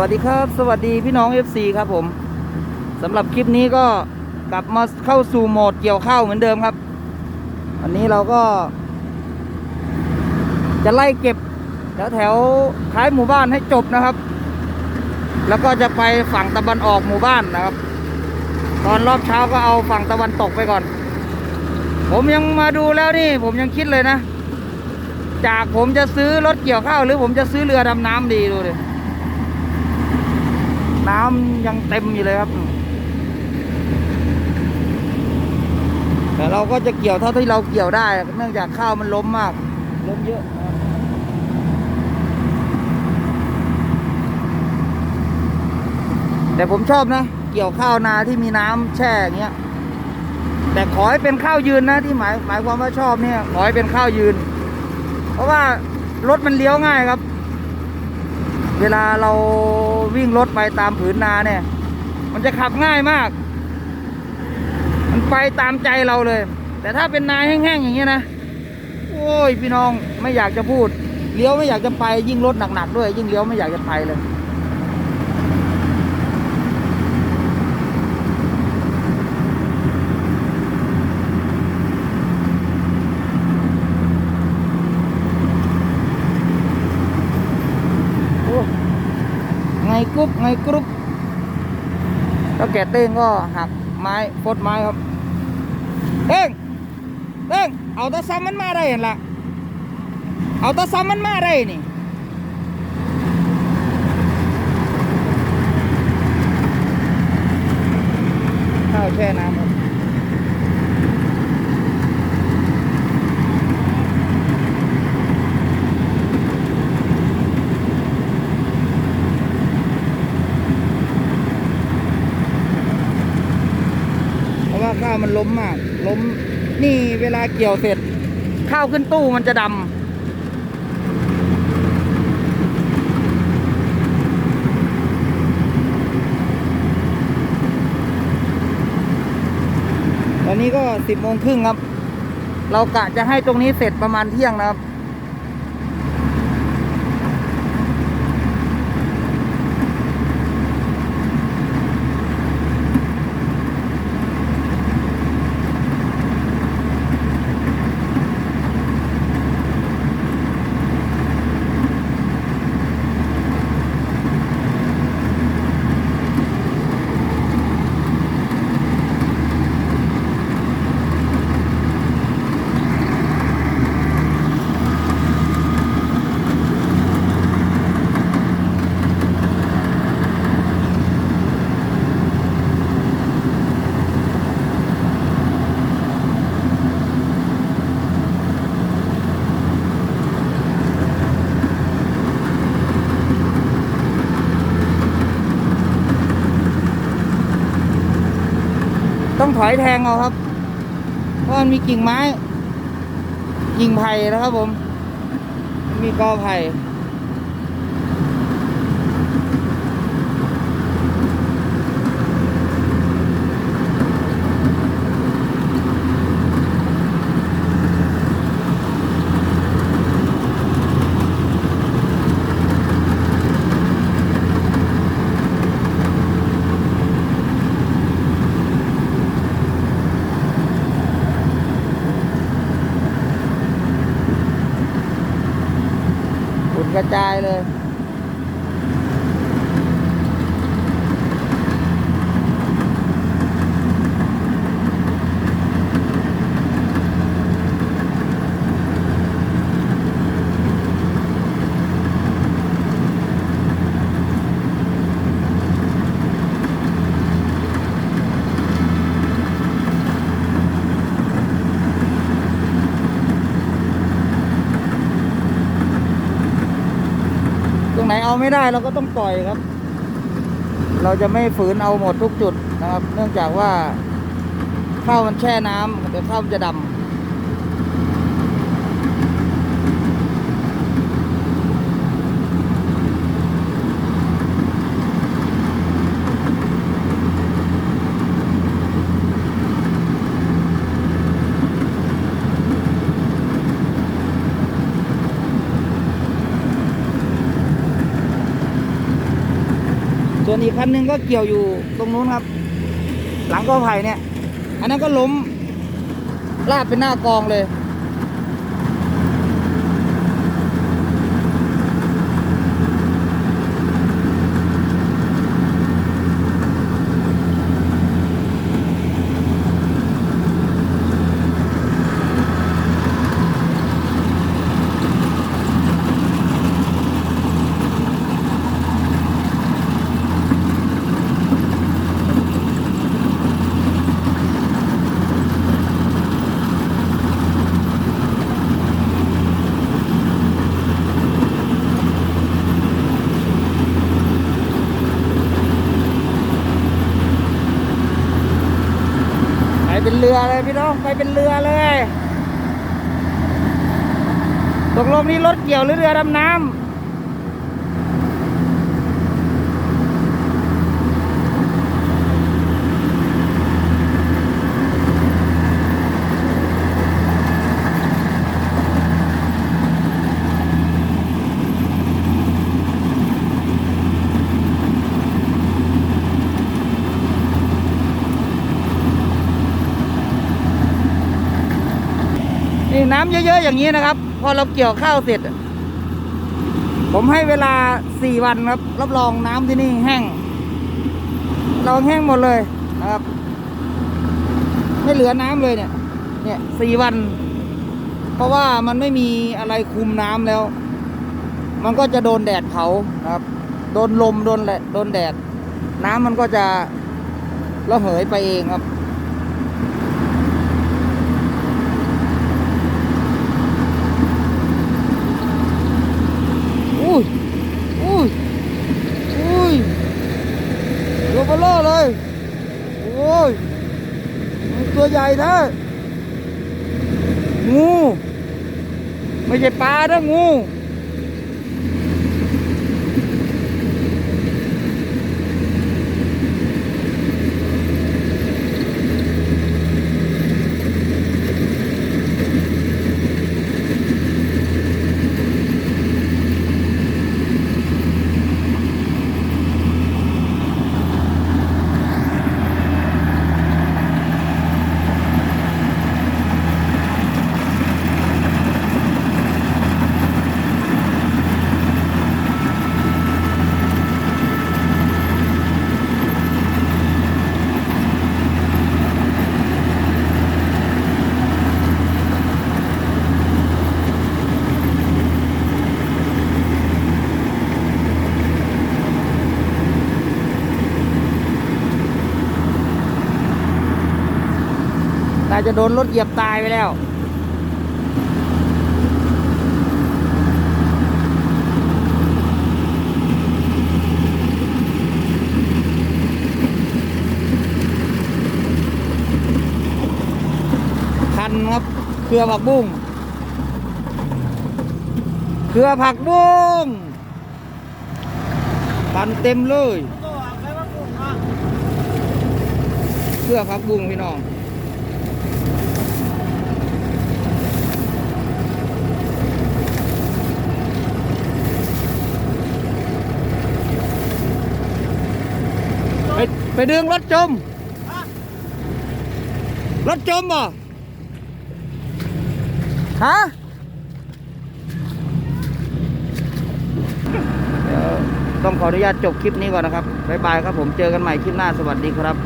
วัสดีครับ สวัสดีพี่น้อง FC ครับผมสำหรับคลิปนี้ก็กลับมาเข้าสู่โหมดเกี่ยวข้าวเหมือนเดิมครับ วันนี้เราก็ จะไล่เก็บแถวแถวท้ายหมู่บ้านให้จบนะครับ แล้วก็จะไปฝั่งตะวันออกหมู่บ้านนะครับ ตอนรอบเช้าก็เอาฝั่งตะวันตกไปก่อน ผมยังมาดูแล้วนี่ ผมยังคิดเลยนะ จากผมจะซื้อรถเกี่ยวข้าวหรือผมจะซื้อเรือดำน้ำดีดูดิ น้ำยังเต็มอยู่เลยครับ แต่เราก็จะเกี่ยวเท่าที่เราเกี่ยวได้ เนื่องจากข้าวมันล้มมาก ล้มเยอะแต่ผมชอบนะ เกี่ยวข้าวนาที่มีน้ำแช่อย่างเงี้ย แต่ขอให้เป็นข้าวยืนนะที่หมายหมายความว่าชอบเนี่ย ขอให้เป็นข้าวยืน เพราะว่ารถมันเลี้ยวง่ายครับ เวลาเราวิ่งรถไปตามผืนนาเนี่ย มันจะขับง่ายมาก มันไปตามใจเราเลย แต่ถ้าเป็นนาแห้งๆอย่างเงี้ยนะ โอ้ยพี่น้องไม่อยากจะพูด เลี้ยวไม่อยากจะไปยิ่งรถหนักๆด้วย ยิ่งเลี้ยวไม่อยากจะไปเลย กรุ๊บไงกรุ๊บแล้วแกเต้งก็หักไม้ฟดไม้ครับเต้งเต้งเอาตะซ้ำมันมาได้เห็นละเอาตะซ้ำมันมาได้นี่ข้าวแช่น้ำครับเพราะว่าข้าวมัน ล้มมาก ล้ม นี่เวลาเกี่ยวเสร็จ ข้าวขึ้นตู้มันจะดำตอนนี้ก็สิบโมงครึ่งครับ เรากะจะให้ตรงนี้เสร็จประมาณเที่ยงนะครับ ต้องถอยแทงเอาครับ เพราะมันมีกิ่งไม้ กิ่งไผ่นะครับผม มีกอไผ่ ระจายเลย ไหนเอาไม่ได้เราก็ต้องปล่อยครับ เราจะไม่ฝืนเอาหมดทุกจุดนะครับ เนื่องจากว่าข้าวมันแช่น้ำเดี๋ยวข้าวมันจะดำ คันนึงก็เกี่ยวอยู่ตรงนู้นครับ หลังกอไผ่เนี่ย อันนั้นก็ล้มลาดเป็นหน้ากองเลย รือเลยพี่น้องไปเป็นเรือเลยตกลงนี่รถเกี่ยวหรือเรือดำน้ำ นี่น้ำเยอะ ๆ อย่างนี้นะครับ พอเราเกี่ยวข้าวเสร็จ ผมให้เวลาสี่วันครับ รับรองน้ำที่นี่แห้งเราแห้งหมดเลยนะครับ ไม่เหลือน้ำเลยเนี่ย เนี่ยสี่วัน เพราะว่ามันไม่มีอะไรคุมน้ำแล้ว มันก็จะโดนแดดเผาครับ โดนลมโดนแหละโดนแดด น้ำมันก็จะระเหยไปเองครับ อุ้ย อุ้ย อุ้ยตัวเบลอเลย โอ้ย ตัวใหญ่นะงู ไม่ใช่ปลานะงู จะโดนรถเหยียบตายไปแล้ว คันครับ เครือผักบุ้ง เครือผักบุ้งคันเต็มเลย เครือผักบุ้งพี่น้อง ไปดึงรถจม รถจมบ่ฮะเดี๋ยวต้องขออนุญาตจบคลิปนี้ก่อนนะครับ บ๊ายบายครับผม เจอกันใหม่คลิปหน้า สวัสดีครับ